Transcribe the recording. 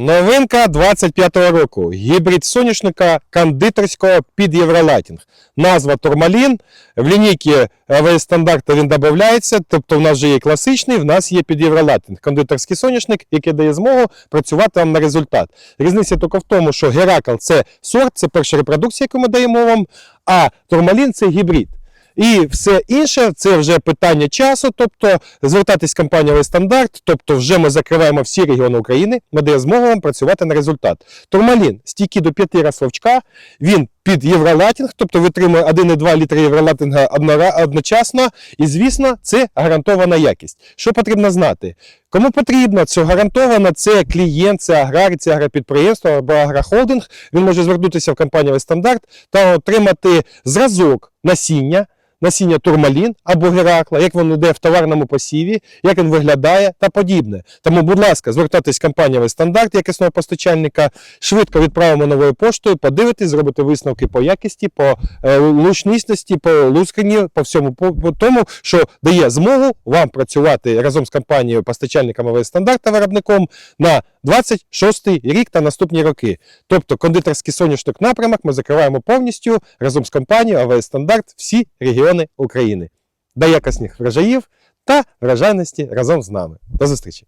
Новинка 25-го року. Гібрид соняшника кондитерського під Євролатінг. Назва Турмалін. В лінійки АВС він додається. Тобто в нас вже є класичний, в нас є під Євролатінг. Кондитерський соняшник, який дає змогу працювати вам на результат. Різниця тільки в тому, що Геракл це сорт, це перша репродукція, яку ми даємо вам, а Турмалін це гібрид. І все інше це вже питання часу, тобто звертатись в компанію «Лей стандарт, тобто вже ми закриваємо всі регіони України, ми даємо змогу вам працювати на результат. Турмалін стійкий до 5 раз словчка, він під євролатінг, тобто витримує 1,2 літри євролатинга одночасно, і звісно, це гарантована якість. Що потрібно знати? Кому потрібно, це гарантовано, це клієнт, це аграрій, це агропідприємство або агрохолдинг. Він може звернутися в компанію «Лей стандарт та отримати зразок насіння насіння турмалін або геракла, як воно йде в товарному посіві, як він виглядає та подібне. Тому, будь ласка, звертайтесь в компанію стандарт якісного постачальника, швидко відправимо новою поштою, подивитись, зробити висновки по якісті, по е, лучнісності, по лусканні, по всьому по, тому, що дає змогу вам працювати разом з компанією постачальником стандарт та виробником на 26 рік та наступні роки. Тобто кондитерський соняшник напрямок ми закриваємо повністю разом з компанією АВС Стандарт всі регіони України. До якісних врожаїв та врожайності разом з нами. До зустрічі!